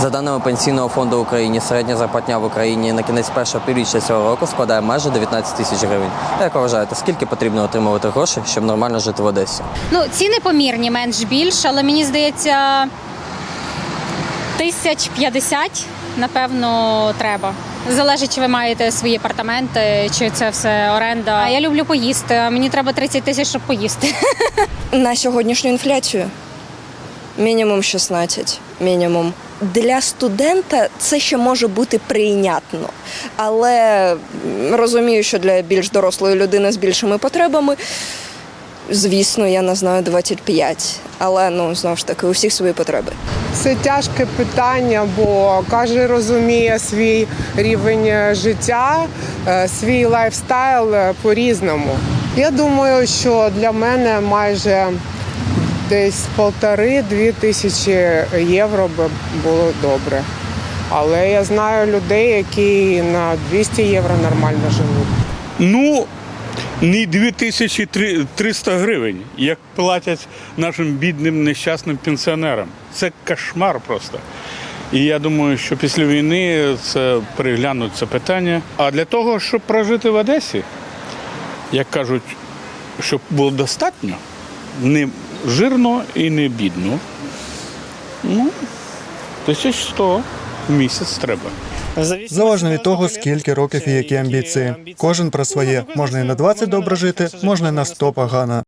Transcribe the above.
За даними Пенсійного фонду України, середня зарплатня в Україні на кінець першого півріччя цього року складає майже 19 тисяч гривень. Як ви вважаєте, скільки потрібно отримувати грошей, щоб нормально жити в Одесі? Ну, ціни помірні, менш більш, але мені здається, тисяч п'ятдесят, напевно, треба. Залежить, чи ви маєте свої апартаменти, чи це все оренда. А я люблю поїсти, а мені треба 30 тисяч, щоб поїсти. На сьогоднішню інфляцію мінімум 16. Мінімум. Для студента це ще може бути прийнятно, але розумію, що для більш дорослої людини з більшими потребами, звісно, я не знаю 25. Але ну знову ж таки, у всіх свої потреби. Це тяжке питання, бо кожен розуміє свій рівень життя, е, свій лайфстайл е, по-різному. Я думаю, що для мене майже десь полтори-дві тисячі євро би було добре. Але я знаю людей, які на 200 євро нормально живуть. Ну, не 2300 гривень, як платять нашим бідним нещасним пенсіонерам. Це кошмар просто. І я думаю, що після війни це переглянуть це питання. А для того, щоб прожити в Одесі, як кажуть, щоб було достатньо, не жирно і не бідно, ну, 1100 в місяць треба. Залежно від того, скільки років і які амбіції. Кожен про своє. Можна і на 20 добре жити, можна і на 100 погано.